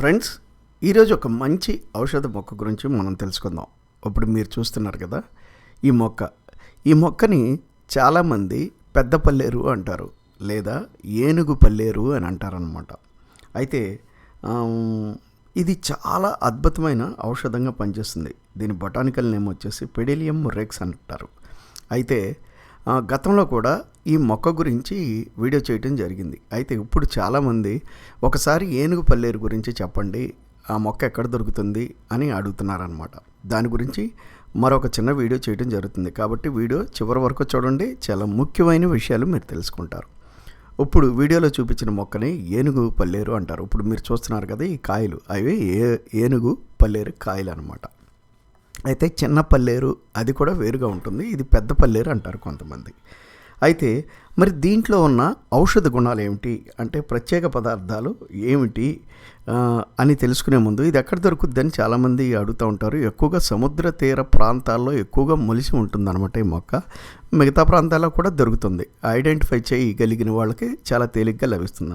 Friends ఈరోజు ఒక మంచి ఔషధ మొక్క గురించి మనం తెలుసుకుందాం. ఇప్పుడు మీరు చూస్తున్నారు కదా ఈ మొక్క. ఈ మొక్కని చాలామంది పెద్ద పల్లేరు అంటారు లేదా ఏనుగు పల్లేరు అని అంటారనమాట అయితే ఇది చాలా అద్భుతమైన ఔషధంగా పనిచేస్తుంది. దీని బొటానికల్ నేమ్ వచ్చేసి పెడిలియం రెక్స్ అంటారు. అయితే గతంలో కూడా ఈ మొక్క గురించి వీడియో చేయటం జరిగింది. అయితే ఇప్పుడు చాలామంది ఒకసారి ఏనుగు పల్లేరు గురించి చెప్పండి ఆ మొక్క ఎక్కడ దొరుకుతుంది అని అడుగుతున్నారనమాట దాని గురించి మరొక చిన్న వీడియో చేయడం జరుగుతుంది. కాబట్టి వీడియో చివరి వరకు చూడండి. చాలా ముఖ్యమైన విషయాలు మీరు తెలుసుకుంటారు. ఇప్పుడు వీడియోలో చూపించిన మొక్కని ఏనుగు పల్లేరు అంటారు. ఇప్పుడు మీరు చూస్తున్నారు కదా ఈ కాయలు. అవి ఏ ఏనుగు పల్లేరు కాయలు అనమాట అయితే చిన్న పల్లేరు అది కూడా వేరుగా ఉంటుంది. ఇది పెద్ద పల్లేరు అంటారు కొంతమంది. అయితే మరి దీంట్లో ఉన్న ఔషధ గుణాలు ఏమిటి? అంటే ప్రత్యేక పదార్థాలు ఏమిటి? అని తెలుసుకునే ముందు ఇది ఎక్కడ దొరుకుద్దని చాలామంది అడుగుతూ ఉంటారు. ఎక్కువగా సముద్ర తీర ప్రాంతాల్లో ఎక్కువగా మొలిసి ఉంటుందన్నమాట ఈ మొక్క. మిగతా ప్రాంతాల్లో కూడా దొరుకుతుంది. ఐడెంటిఫై చేయగలిగిన వాళ్ళకి చాలా తేలిగ్గా లభిస్తుంది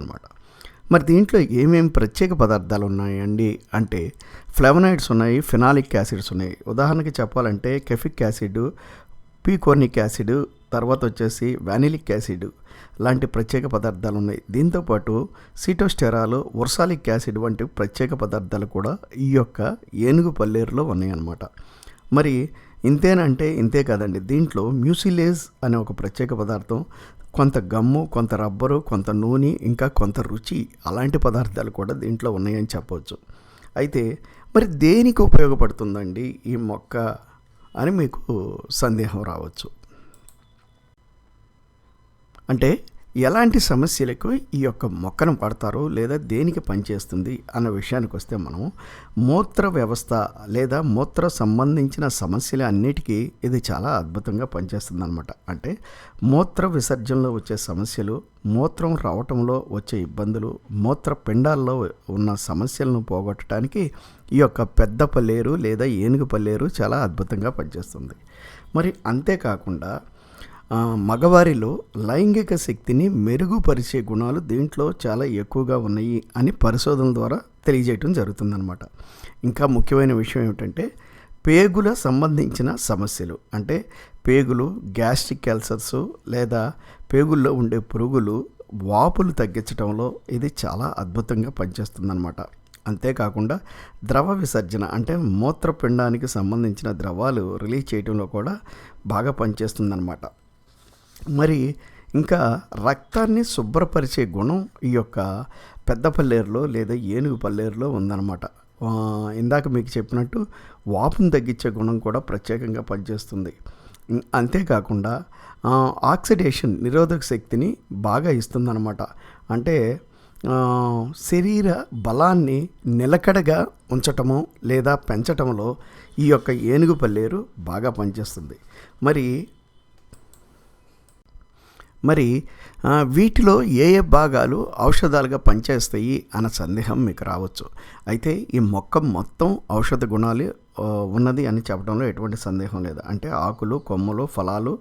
మరి దీంట్లో ఏమేమి ప్రత్యేక పదార్థాలు ఉన్నాయండి? అంటే ఫ్లెవనాయిడ్స్ ఉన్నాయి ఫినాలిక్ యాసిడ్స్ ఉన్నాయి. ఉదాహరణకి చెప్పాలంటే కెఫిక్ యాసిడ్ పీకోర్నిక్ యాసిడ్ తర్వాత వచ్చేసి వ్యానిలిక్ యాసిడ్ లాంటి ప్రత్యేక పదార్థాలు ఉన్నాయి. దీంతోపాటు సీటోస్టెరాలు వర్సాలిక్ యాసిడ్ వంటి ప్రత్యేక పదార్థాలు కూడా ఈ యొక్క ఏనుగు పల్లేరులో ఉన్నాయన్నమాట. మరి ఇంతేనంటే ఇంతే కాదండి. దీంట్లో మ్యూసిలేజ్ అనే ఒక ప్రత్యేక పదార్థం కొంత గమ్ము కొంత రబ్బరు కొంత నూనె ఇంకా కొంత రుచి అలాంటి పదార్థాలు కూడా దీంట్లో ఉన్నాయని చెప్పవచ్చు అయితే మరి దేనికి ఉపయోగపడుతుందండి ఈ మొక్క అని మీకు సందేహం రావచ్చు. అంటే ఎలాంటి సమస్యలకు ఈ యొక్క మొక్కను పడతారు లేదా దేనికి పనిచేస్తుంది అన్న విషయానికి వస్తే మనం మూత్ర వ్యవస్థ లేదా మూత్ర సంబంధించిన సమస్యల అన్నిటికీ ఇది చాలా అద్భుతంగా పనిచేస్తుంది అనమాట అంటే మూత్ర విసర్జనలో వచ్చే సమస్యలు మూత్రం రావటంలో వచ్చే ఇబ్బందులు మూత్ర పిండాల్లో ఉన్న సమస్యలను పోగొట్టడానికి ఈ యొక్క పెద్ద పల్లేరు లేదా ఏనుగు పల్లేరు చాలా అద్భుతంగా పనిచేస్తుంది. మరి అంతేకాకుండా మగవారిలో లైంగిక శక్తిని మెరుగుపరిచే గుణాలు దీంట్లో చాలా ఎక్కువగా ఉన్నాయి అని పరిశోధన ద్వారా తెలియజేయటం జరుగుతుందన్నమాట. ఇంకా ముఖ్యమైన విషయం ఏమిటంటే పేగుల సంబంధించిన సమస్యలు అంటే పేగులు గ్యాస్ట్రిక్ క్యాన్సర్స్ లేదా పేగుల్లో ఉండే పురుగులు వాపులు తగ్గించడంలో ఇది చాలా అద్భుతంగా పనిచేస్తుందన్నమాట. అంతేకాకుండా ద్రవ విసర్జన అంటే మూత్రపిండానికి సంబంధించిన ద్రవాలు రిలీజ్ చేయడంలో కూడా బాగా పనిచేస్తుందన్నమాట. మరి ఇంకా రక్తాన్ని శుభ్రపరిచే గుణం ఈ యొక్క పెద్ద పల్లేరులో లేదా ఏనుగు పల్లేరులో ఉందన్నమాట. ఇందాక మీకు చెప్పినట్టు వాపును తగ్గించే గుణం కూడా ప్రత్యేకంగా పనిచేస్తుంది. అంతేకాకుండా ఆక్సిడేషన్ నిరోధక శక్తిని బాగా ఇస్తుందన్నమాట. అంటే శరీర బలాన్ని నిలకడగా ఉంచటము లేదా పెంచటంలో ఈ యొక్క ఏనుగు పల్లేరు బాగా పనిచేస్తుంది. మరి మరి వీటిలో ఏ ఏ భాగాలు ఔషధాలుగా పనిచేస్తాయి అన్న సందేహం మీకు రావచ్చు. అయితే ఈ మొక్క మొత్తం ఔషధ గుణాలు ఉన్నది అని చెప్పడంలో ఎటువంటి సందేహం లేదు. అంటే ఆకులు కొమ్మలు ఫలాలు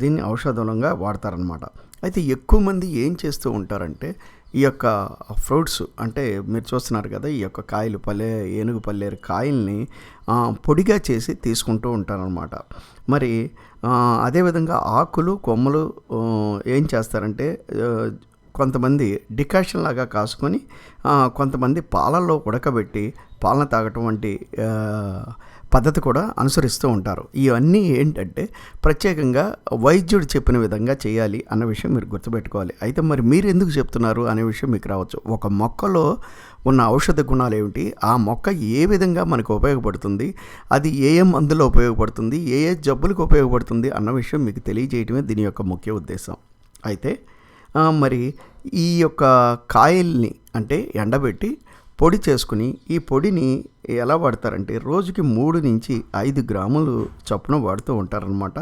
దీన్ని ఔషధంగా వాడతారనమాట అయితే ఎక్కువ మంది ఏం చేస్తూ ఉంటారంటే ఈ యొక్క ఫ్రూట్స్ అంటే మీరు చూస్తున్నారు కదా ఈ యొక్క కాయలు పల్లె ఏనుగు పల్లేరు కాయల్ని పొడిగా చేసి తీసుకుంటూ ఉంటారనమాట మరి అదేవిధంగా ఆకులు కొమ్మలు ఏం చేస్తారంటే కొంతమంది డికాషన్ లాగా కాసుకొని కొంతమంది పాలల్లో ఉడకబెట్టి పాలన తాగటం వంటి పద్ధతి కూడా అనుసరిస్తూ ఉంటారు. ఇవన్నీ ఏంటంటే ప్రత్యేకంగా వైద్యుడు చెప్పిన విధంగా చేయాలి అన్న విషయం మీరు గుర్తుపెట్టుకోవాలి. అయితే మరి మీరు ఎందుకు చెప్తున్నారు అనే విషయం మీకు రావచ్చు. ఒక మొక్కలో ఉన్న ఔషధ గుణాలు ఏమిటి? ఆ మొక్క ఏ విధంగా మనకు ఉపయోగపడుతుంది? అది ఏ ఏ మందులో ఉపయోగపడుతుంది? ఏ ఏ జబ్బులకు ఉపయోగపడుతుంది? అన్న విషయం మీకు తెలియజేయడమే దీని యొక్క ముఖ్య ఉద్దేశం. అయితే మరి ఈ యొక్క కాయల్ని అంటే ఎండబెట్టి పొడి చేసుకుని ఈ పొడిని ఎలా వాడతారంటే రోజుకి మూడు నుంచి ఐదు గ్రాములు చొప్పున వాడుతూ ఉంటారనమాట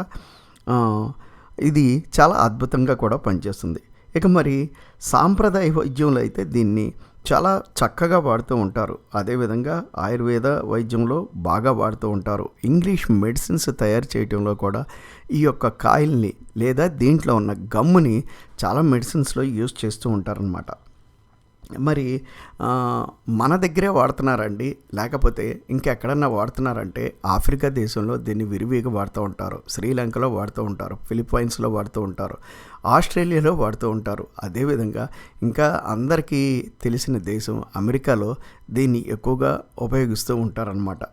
ఇది చాలా అద్భుతంగా కూడా పనిచేస్తుంది. ఇక మరి సాంప్రదాయ వైద్యంలో అయితే దీన్ని చాలా చక్కగా వాడుతూ ఉంటారు. అదేవిధంగా ఆయుర్వేద వైద్యంలో బాగా వాడుతూ ఉంటారు. ఇంగ్లీష్ మెడిసిన్స్ తయారు చేయడంలో కూడా ఈ యొక్క కాయిల్ని లేదా దీంట్లో ఉన్న గమ్ముని చాలా మెడిసిన్స్లో యూజ్ చేస్తూ ఉంటారనమాట మరి మన దగ్గరే వాడుతున్నారండి. లేకపోతే ఇంకెక్కడన్నా వాడుతున్నారంటే ఆఫ్రికా దేశంలో దీన్ని విరివిగా వాడుతూ ఉంటారు. శ్రీలంకలో వాడుతూ ఉంటారు. ఫిలిప్పైన్స్లో వాడుతూ ఉంటారు. ఆస్ట్రేలియాలో వాడుతూ ఉంటారు. అదేవిధంగా ఇంకా అందరికీ తెలిసిన దేశం అమెరికాలో దీన్ని ఎక్కువగా ఉపయోగిస్తూ ఉంటారనమాట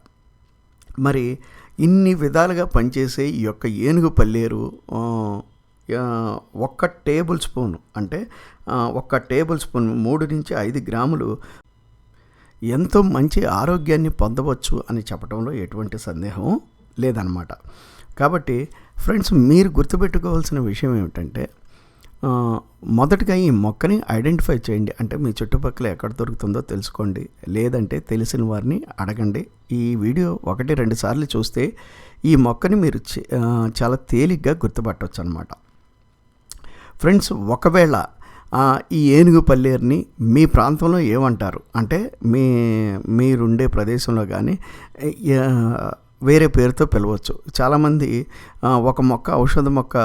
మరి ఇన్ని విధాలుగా పనిచేసే ఈ యొక్క ఏనుగు పల్లేరు ఒక్క టేబుల్ స్పూన్ అంటే ఒక్క టేబుల్ స్పూన్ మూడు నుంచి ఐదు గ్రాములు ఎంతో మంచి ఆరోగ్యాన్ని పొందవచ్చు అని చెప్పడంలో ఎటువంటి సందేహం లేదనమాట. కాబట్టి ఫ్రెండ్స్ మీరు గుర్తుపెట్టుకోవాల్సిన విషయం ఏమిటంటే మొదటగా ఈ మొక్కని ఐడెంటిఫై చేయండి. అంటే మీ చుట్టుపక్కల ఎక్కడ దొరుకుతుందో తెలుసుకోండి. లేదంటే తెలిసిన వారిని అడగండి. ఈ వీడియో ఒకటి రెండు సార్లు చూస్తే ఈ మొక్కని మీరు చే- చాలా తేలిగ్గా గుర్తుపట్టవచ్చు అనమాట ఫ్రెండ్స్ ఒకవేళ ఈ ఏనుగు పల్లేరుని మీ ప్రాంతంలో ఏమంటారు? అంటే మీ మీరుండే ప్రదేశంలో కానీ వేరే పేరుతో పిలవచ్చు. చాలామంది ఒక మొక్క ఔషధ మొక్క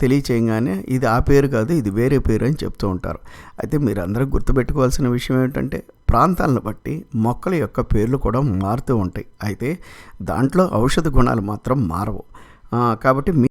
తెలియచేయగానే ఇది ఆ పేరు కాదు ఇది వేరే పేరు అని చెప్తూ ఉంటారు. అయితే మీరందరూ గుర్తుపెట్టుకోవాల్సిన విషయం ఏమిటంటే ప్రాంతాలను బట్టి మొక్కల యొక్క పేర్లు కూడా మారుతూ ఉంటాయి. అయితే దాంట్లో ఔషధ గుణాలు మాత్రం మారవు. కాబట్టి మీ